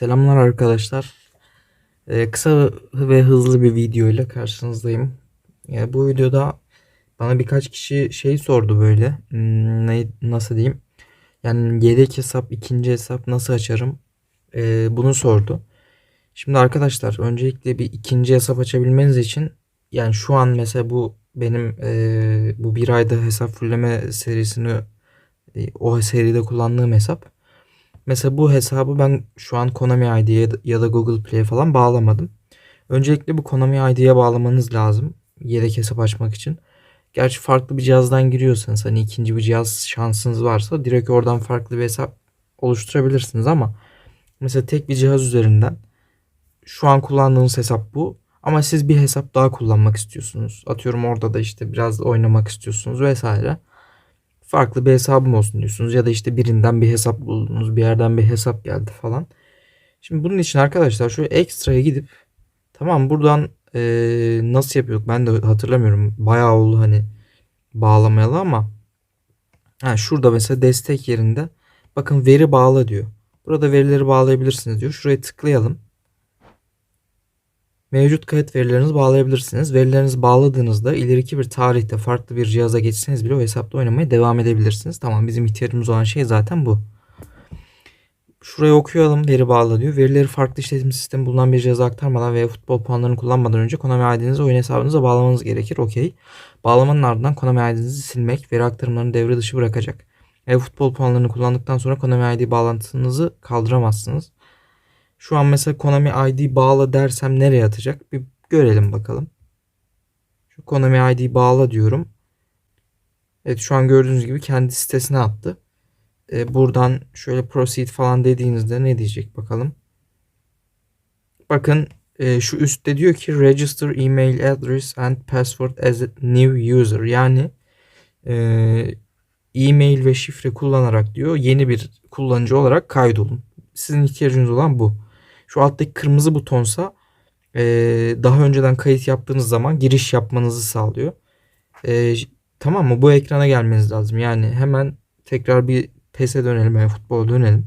Selamlar arkadaşlar. Ee, kısa ve hızlı bir video ile karşınızdayım. Ee, bu videoda bana birkaç kişi şey sordu böyle. Hmm, ne, nasıl diyeyim? Yani yedek hesap, ikinci hesap nasıl açarım? Ee, bunu sordu. Şimdi arkadaşlar öncelikle bir ikinci hesap açabilmeniz için yani şu an mesela bu benim e, bu bir ayda hesap fulleme serisini e, o seride kullandığım hesap. Mesela bu hesabı ben şu an Konami ID'ye ya da Google Play'e falan bağlamadım. Öncelikle bu Konami ID'ye bağlamanız lazım. Yedek hesap açmak için. Gerçi farklı bir cihazdan giriyorsanız hani ikinci bir cihaz şansınız varsa direkt oradan farklı bir hesap oluşturabilirsiniz ama mesela tek bir cihaz üzerinden şu an kullandığınız hesap bu. Ama siz bir hesap daha kullanmak istiyorsunuz. Atıyorum orada da işte biraz oynamak istiyorsunuz vesaire farklı bir hesabım olsun diyorsunuz. Ya da işte birinden bir hesap buldunuz. Bir yerden bir hesap geldi falan. Şimdi bunun için arkadaşlar şu ekstraya gidip tamam buradan e, nasıl yapıyorduk ben de hatırlamıyorum. Bayağı oldu hani bağlamayalı ama ha, şurada mesela destek yerinde bakın veri bağla diyor. Burada verileri bağlayabilirsiniz diyor. Şuraya tıklayalım. Mevcut kayıt verilerinizi bağlayabilirsiniz. Verilerinizi bağladığınızda ileriki bir tarihte farklı bir cihaza geçseniz bile o hesapta oynamaya devam edebilirsiniz. Tamam bizim ihtiyacımız olan şey zaten bu. Şurayı okuyalım veri bağla diyor. Verileri farklı işletim sistemi bulunan bir cihaza aktarmadan veya futbol puanlarını kullanmadan önce Konami ID'nizi oyun hesabınıza bağlamanız gerekir. Okey. Bağlamanın ardından Konami ID'nizi silmek veri aktarımlarını devre dışı bırakacak. Eğer futbol puanlarını kullandıktan sonra Konami ID bağlantınızı kaldıramazsınız. Şu an mesela Konami ID bağla dersem nereye atacak? Bir görelim bakalım. Şu Konami ID bağla diyorum. Evet şu an gördüğünüz gibi kendi sitesine attı. Ee, buradan şöyle proceed falan dediğinizde ne diyecek bakalım. Bakın e, şu üstte diyor ki register email address and password as a new user. Yani e, e-mail ve şifre kullanarak diyor yeni bir kullanıcı olarak kaydolun. Sizin ihtiyacınız olan bu. Şu alttaki kırmızı butonsa e, daha önceden kayıt yaptığınız zaman giriş yapmanızı sağlıyor. E, tamam mı? Bu ekrana gelmeniz lazım. Yani hemen tekrar bir PES'e dönelim yani futbola dönelim.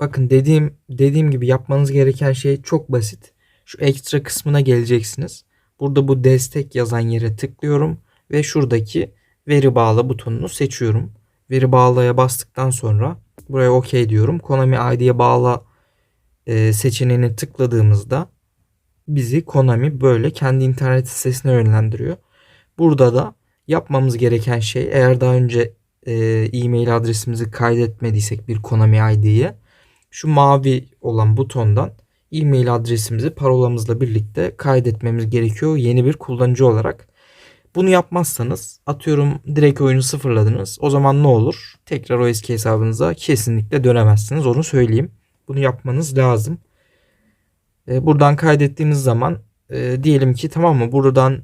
Bakın dediğim dediğim gibi yapmanız gereken şey çok basit. Şu ekstra kısmına geleceksiniz. Burada bu destek yazan yere tıklıyorum ve şuradaki veri bağla butonunu seçiyorum. Veri bağlaya bastıktan sonra buraya OK diyorum. Konami ID'ye bağla e, seçeneğini tıkladığımızda bizi Konami böyle kendi internet sitesine yönlendiriyor. Burada da yapmamız gereken şey eğer daha önce e, e-mail adresimizi kaydetmediysek bir Konami ID'ye şu mavi olan butondan e-mail adresimizi parolamızla birlikte kaydetmemiz gerekiyor yeni bir kullanıcı olarak. Bunu yapmazsanız atıyorum direkt oyunu sıfırladınız. O zaman ne olur? Tekrar o eski hesabınıza kesinlikle dönemezsiniz. Onu söyleyeyim. Bunu yapmanız lazım. E, buradan kaydettiğiniz zaman e, diyelim ki tamam mı? Buradan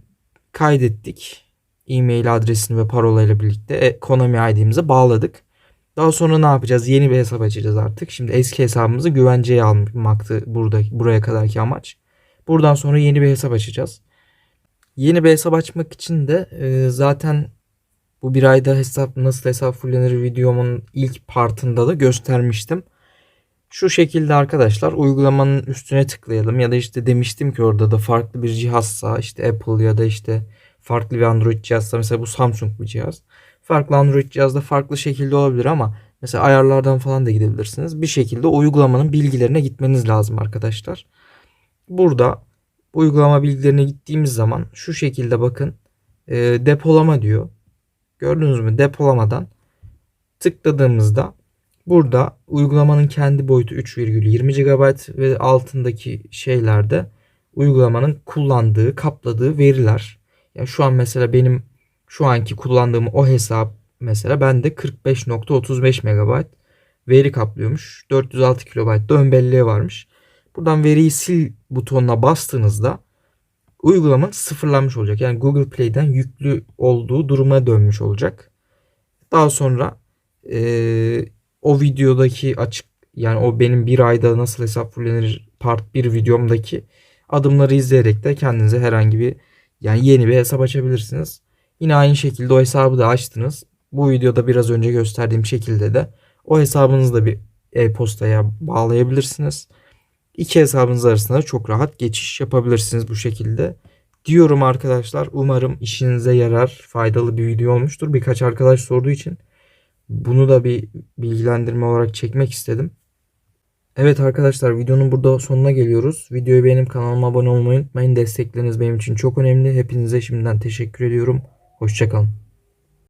kaydettik. E-mail adresini ve parolayla birlikte e, Konami ID'mizi bağladık. Daha sonra ne yapacağız? Yeni bir hesap açacağız artık. Şimdi eski hesabımızı güvenceye almaktı burada buraya kadarki amaç. Buradan sonra yeni bir hesap açacağız. Yeni bir hesap açmak için de e, zaten bu bir ayda hesap nasıl hesap fullenir videomun ilk partında da göstermiştim. Şu şekilde arkadaşlar uygulamanın üstüne tıklayalım ya da işte demiştim ki orada da farklı bir cihazsa işte Apple ya da işte farklı bir Android cihazsa mesela bu Samsung bir cihaz. Farklı Android cihazda farklı şekilde olabilir ama mesela ayarlardan falan da gidebilirsiniz. Bir şekilde uygulamanın bilgilerine gitmeniz lazım arkadaşlar. Burada uygulama bilgilerine gittiğimiz zaman şu şekilde bakın e, depolama diyor. Gördünüz mü depolamadan tıkladığımızda burada uygulamanın kendi boyutu 3,20 GB ve altındaki şeylerde uygulamanın kullandığı, kapladığı veriler. Yani şu an mesela benim şu anki kullandığım o hesap mesela bende 45.35 MB veri kaplıyormuş. 406 KB da ön varmış. Buradan veriyi sil butonuna bastığınızda uygulama sıfırlanmış olacak. Yani Google Play'den yüklü olduğu duruma dönmüş olacak. Daha sonra e, o videodaki açık yani o benim bir ayda nasıl hesap fullenir part 1 videomdaki adımları izleyerek de kendinize herhangi bir yani yeni bir hesap açabilirsiniz. Yine aynı şekilde o hesabı da açtınız. Bu videoda biraz önce gösterdiğim şekilde de o hesabınızı da bir e-postaya bağlayabilirsiniz. İki hesabınız arasında çok rahat geçiş yapabilirsiniz bu şekilde. Diyorum arkadaşlar umarım işinize yarar faydalı bir video olmuştur. Birkaç arkadaş sorduğu için bunu da bir bilgilendirme olarak çekmek istedim. Evet arkadaşlar videonun burada sonuna geliyoruz. Videoyu beğenip kanalıma abone olmayı unutmayın. Destekleriniz benim için çok önemli. Hepinize şimdiden teşekkür ediyorum. Hoşçakalın.